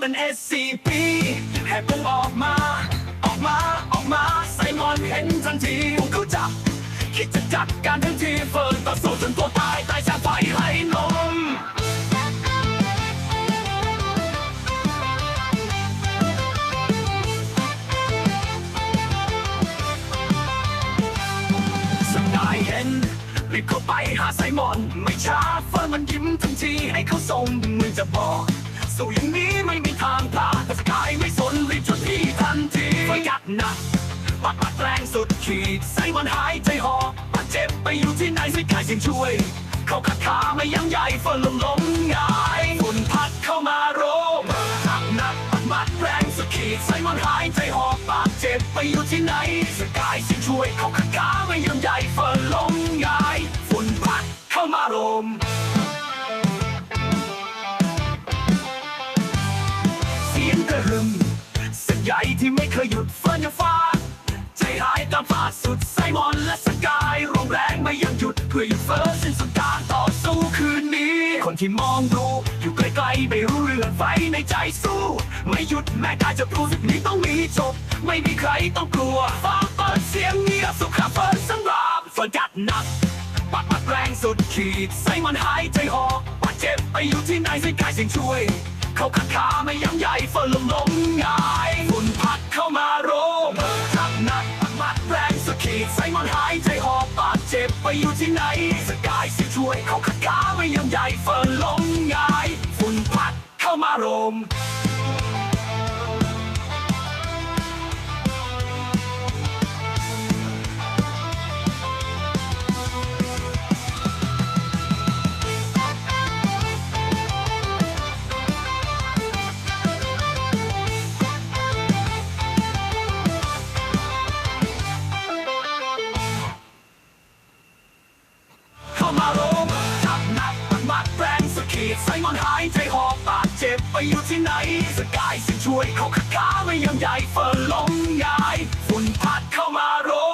เป็น SCP แหกมันออกมา ออกมาออกมาไซมอนเห็นทันทีพวกเขาจับคิดจะจัดการทันทีเฟิร์นต่อสู้จนตัวตายตายชาไฟให้นมสกายเห็นรีบเข้าไปหาไซมอน ไม่ช้าเฟิร์นมันยิ้มทันทีให้เขาส่งมือจะบอก สู้อย่างนี้ไม่มีทางพลาดแต่สกายไม่สนรีบจดที่ทันทีเฟิร์นยัดหนักปัดปัดแรงสุดขีดไซมอนหายใจหอบบาดเจ็บไปอยู่ที่ไหนสกายจึงช่วย เขาขัดขาไม่ยั้งใหญ่เฟิร์นล้มล้มงายฝุ่นพัดเข้ามาโรมหักหนักปัดปัดแรงสุดขีดไซมอนหายใจหอบบาดเจ็บไปอยู่ที่ไหนสกายจึงช่วย เขาขัดขาไม่ยั้งใหญ่เฟิร์นล้มงายฝุ่นพัดเข้ามาโรม ที่ไม่เคยหยุดเฟิร์นยังฟาใจหายตามฟาดสุดไซมอนและสกายรวมแรงไม่ยังหยุดเพื่อหยุดเฟิร์นสิ้นสุดการต่อสู้คืนนี้ คนที่มองดูอยู่ไกลๆไม่รู้เรื่องไฟในใจสู้ ไม่หยุดแม้กายจะรู้สึกนี้ต้องมีจบ ไม่มีใครต้องกลัวฟ้าเปิดเสียงเงียบสุขาเฟิร์นสงบเฟิร์นจัดหนักปัดปัดแรงสุดขีดใส่มันหายใจหอบบาดเจ็บไปอยู่ที่ไหนสกายเสียงช่วย เขาขัดขาไม่ยั้งใหญ่เฟิร์นลมล้มงา สายมันหายใจหอบปากเจ็บไปอยู่ที่ไหน สกายสิช่วยเขาขัดขาไม่ยอมใหญ่เฟิร์นลมงาย ฝุ่นพัดเข้ามาโรม ไปอยู่ที่ไหนสกายสิช่วยเขาขาขาไม่ยังใหญ่เฟิร์นลงหงายฝุ่นพัดเข้ามาโร่